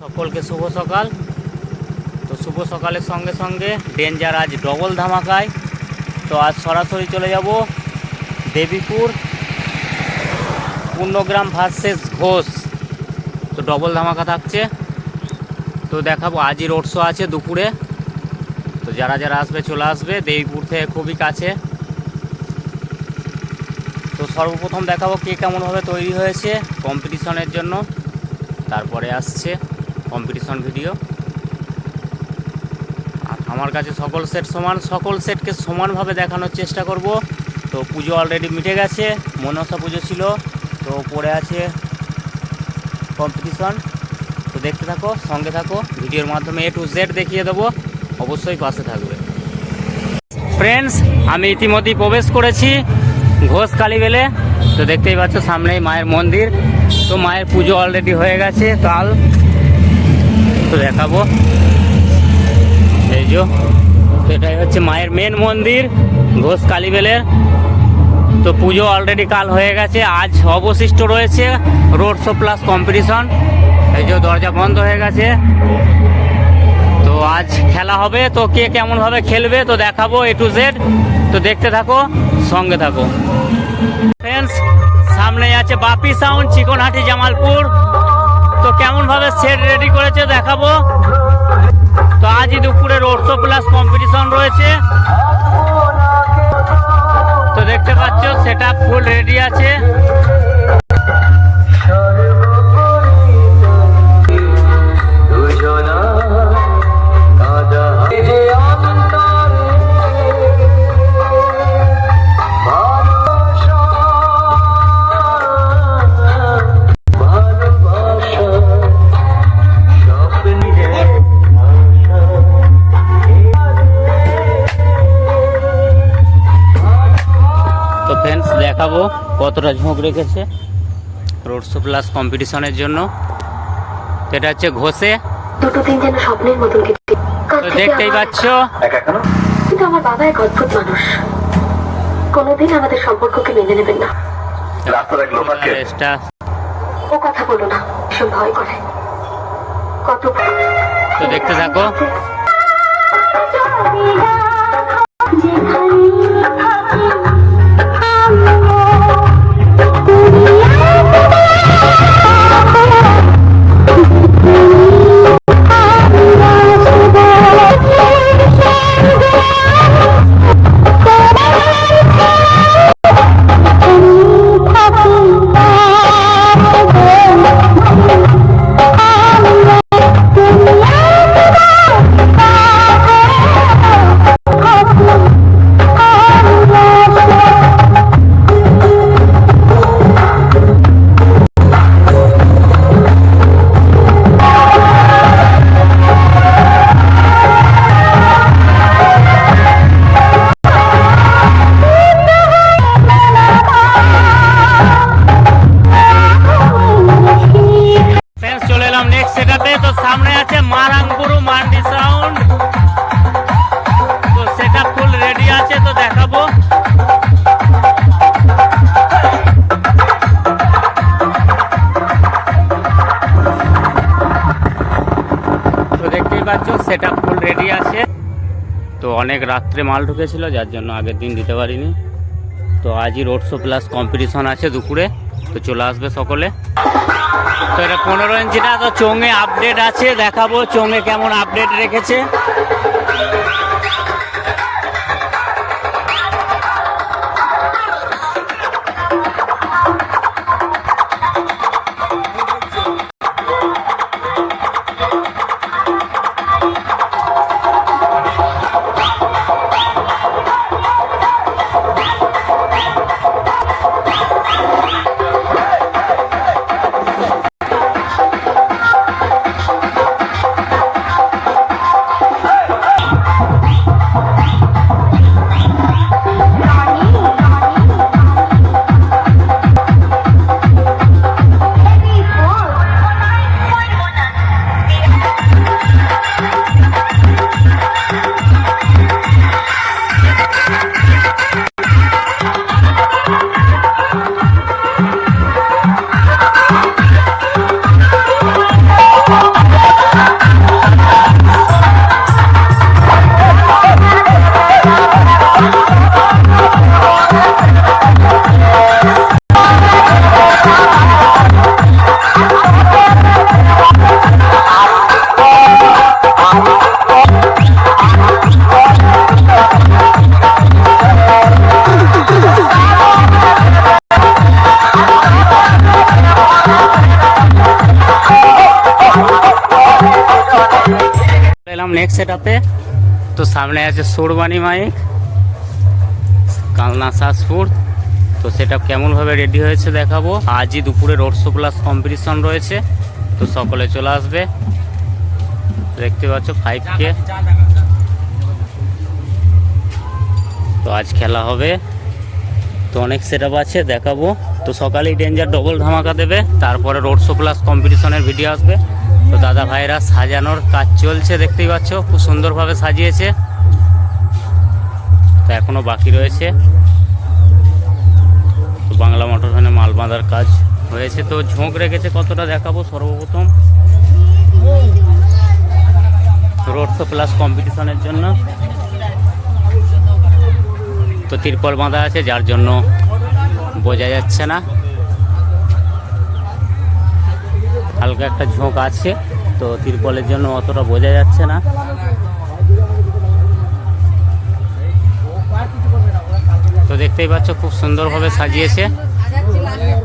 সকলকে শুভ সকাল। তো শুভ সকালের সঙ্গে সঙ্গে ডেঞ্জার আজ ডবল ধামাকায়। তো আজ সরাসরি চলে যাব দেবীপুর পূর্ণগ্রাম ভার্সেস ঘোষ। তো ডবল ধামাকা থাকছে। তো দেখাবো আজই রোড শো আছে দুপুরে। তো যারা যারা আসবে চলে আসবে, দেবীপুর থেকে খুবই কাছে। তো সর্বপ্রথম দেখাবো কে কেমনভাবে তৈরি হয়েছে কম্পিটিশনের জন্য। তারপরে আসছে। কম্পিটিশন ভিডিও আর আমার কাছে সকল সেট সমান, সকল সেটকে সমানভাবে দেখানোর চেষ্টা করব। তো পুজো অলরেডি মিটে গেছে, মনসা পুজো ছিল, তো পড়ে আছে কম্পিটিশন তো দেখতে থাকো, সঙ্গে থাকো, ভিডিওর মাধ্যমে এ টু জেড দেখিয়ে দেবো, অবশ্যই পাশে থাকবে। ফ্রেন্ডস আমি ইতিমধ্যেই প্রবেশ করেছি ঘোষ কালীবেলে। তো দেখতেই পাচ্ছ সামনেই মায়ের মন্দির। তো মায়ের পুজো অলরেডি হয়ে গেছে কাল দেখাবো। এই যে, এটাই হচ্ছে মায়ের মেন মন্দির, ঘোষ কালীবেলের। তো পুজো অলরেডি কাল হয়ে গেছে, আজ অবশিষ্ট রয়েছে রোড শো প্লাস কম্পিটিশন এই যে, দরজা বন্ধ হয়ে গেছে। তো আজ খেলা হবে, তো কে কেমনভাবে খেলবে তো দেখাবো এ টু জেড তো দেখতে থাকো, সঙ্গে থাকো। ফ্রেন্ডস সামনে আছে বাপি সাউন্ড চিকনহাটি জামালপুর। তো কেমন ভাবে সেট রেডি করেছে দেখাবো। তো আজই দুপুরে রোড শো প্লাস কম্পিটিশন রয়েছে। তো দেখতে পাচ্ছ সেটা ফুল রেডি আছে। কতটা ঝোঁক রেখেছে? রোড শো প্লাস কম্পিটিশনের জন্য। এটা হচ্ছে ঘষে। দুটো দিন যেন স্বপ্নের মতন তো দেখতেই পাচ্ছ। কিন্তু আমার বাবা এক অদ্ভুত মানুষ। কোনোদিন আমাদের সম্পর্ককে মেনে নেবেন না। রাস্তার এক লোকাকে এটা ও কথা বলো না ভীষণ ভয় করে। কত তো দেখতে থাকো। পাচ্ছ সেটা ফুল রেডি আছে। তো অনেক রাত্রে মাল ঢুকেছিল, যার জন্য আগের দিন দিতে পারিনি। তো আজই রোড শো প্লাস কম্পিটিশন আছে দুপুরে, তো চলে আসবে সকলে। তো এটা পনেরো ইঞ্চিটা তো চোঙে আপডেট আছে, দেখাবো চোঙে কেমন আপডেট রেখেছে। সেটাতে। তো সামনে আছে সুরবানি মাইক, কালনা শাসপুর তো সেটা কেমনভাবে রেডি হয়েছে দেখাবো। আজই দুপুরে রোড শো প্লাস কম্পিটিশন রয়েছে। তো সকলে চলে আসবে। দেখতে পাচ্ছ ফাইভ কে তো আজ খেলা হবে। তো অনেক সেট আছে, দেখাবো। তো সকালেই ডেঞ্জার ডবল ধামাকা দেবে। তারপরে রোড শো প্লাস কম্পিটিশনের ভিডিও আসবে। তো দাদা ভাইরা সাজানোর কাজ চলছে, দেখতেই পাচ্ছ, খুব সুন্দরভাবে সাজিয়েছে। তো এখনও বাকি রয়েছে। তো বাংলা মোটর ভ্যানে মাল বাঁধার কাজ হয়েছে। তো ঝোঁক রেখেছে কতটা দেখাবো সর্বপ্রথম? রোড শো প্লাস কম্পিটিশনের জন্য। তো তিরপল বাঁধা আছে, যার জন্য বোঝা যাচ্ছে না। হালকা একটা ঝোঁক আছে তো তিরপলের জন্য অতটা বোঝা যাচ্ছে না তো দেখতেই পাচ্ছ খুব সুন্দরভাবে সাজিয়েছে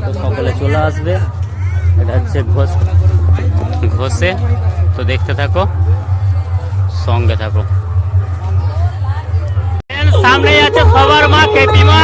তো সকলে চলে আসবে এটা হচ্ছে ঘোষ ঘষে তো দেখতে থাকো সঙ্গে থাকো সামনে আছে সবার মা কেপি মা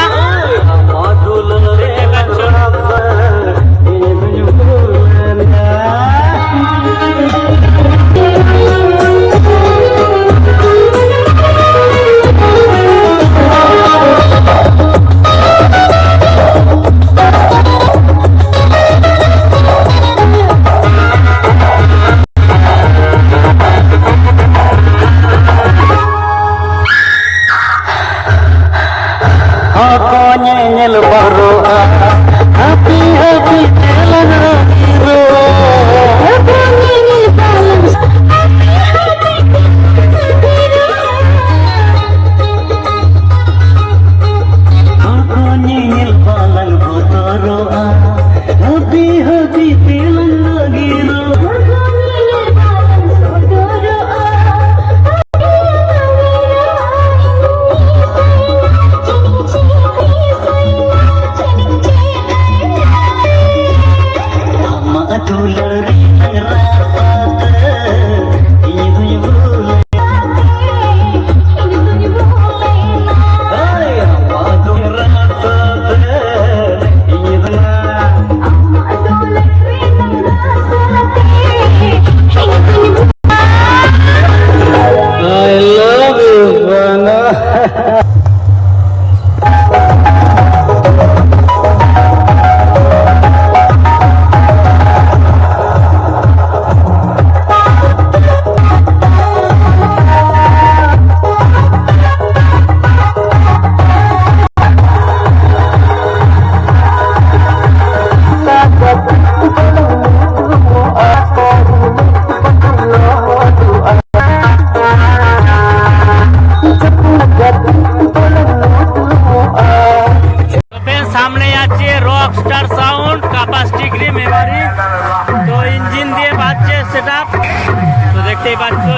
তো দেখতেই পাচ্ছ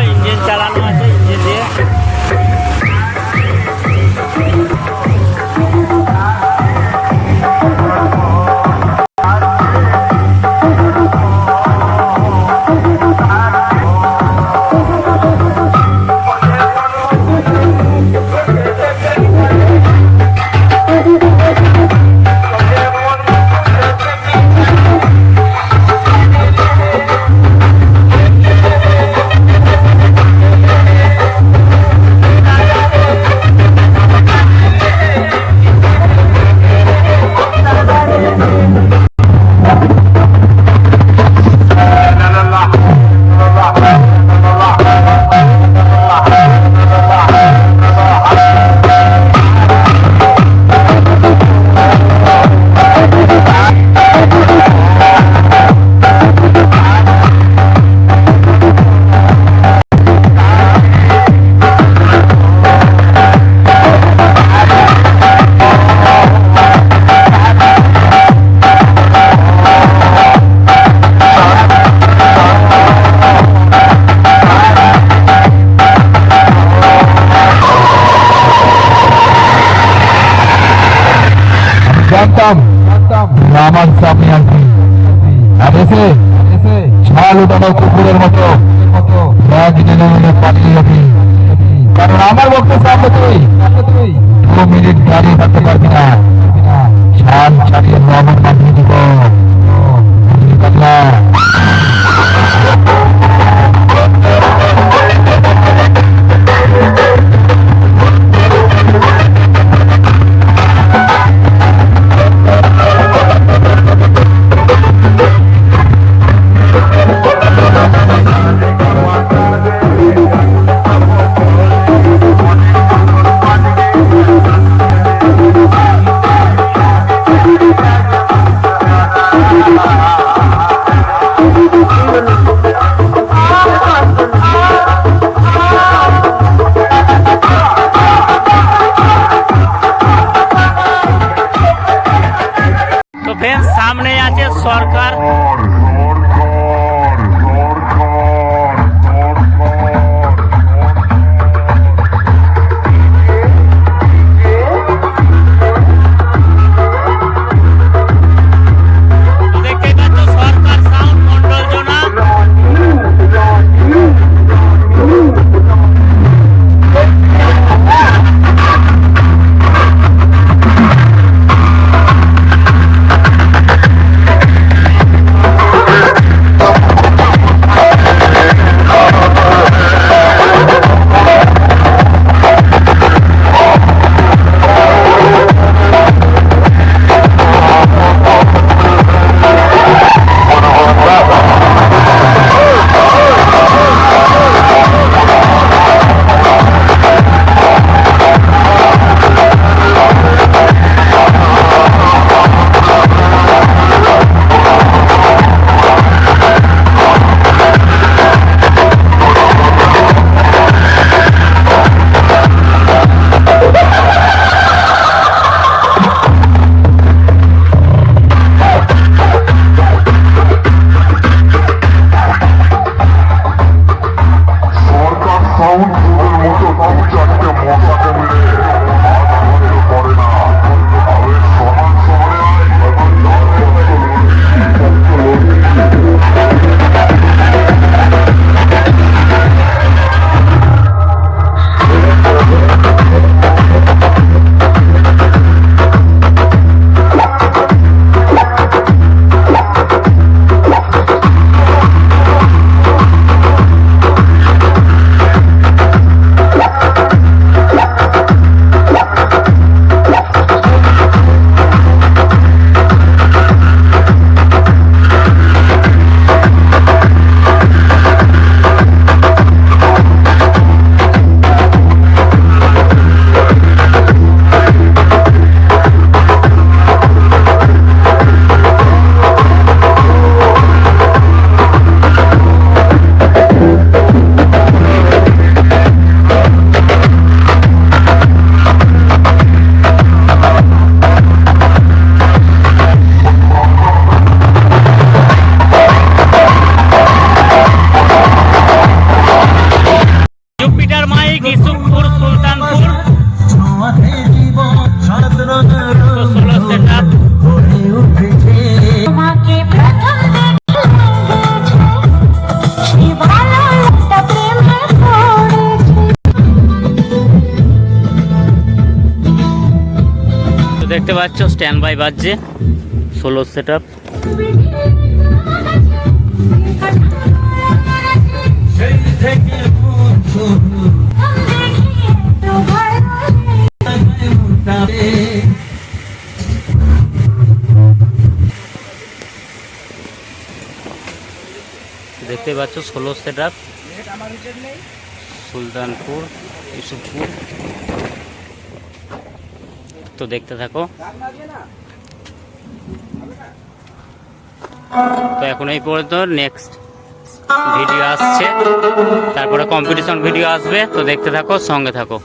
জানতাম আমার সামনে আসবি। আর এসে ছাল উঠানো কুকুরের মতো। কারণ আমার বক্তব্য সামনে তুই। দু মিনিট দাঁড়িয়ে থাকতে পারবি না। ছান ছাড়িয়ে আমার পাঠিয়ে দিব। সরকার পাচ্ছ? স্ট্যান্ড বাই বাজছে। ষোলো সেট দেখতে পাচ্ছ ষোলো সেট আপ সুলতানপুর ইসুফপুর। তো দেখতে থাকো। তো এখন এই পর্যন্ত নেক্সট ভিডিও আসছে। তারপরে কম্পিটিশন ভিডিও আসবে, তো দেখতে থাকো, সঙ্গে থাকো।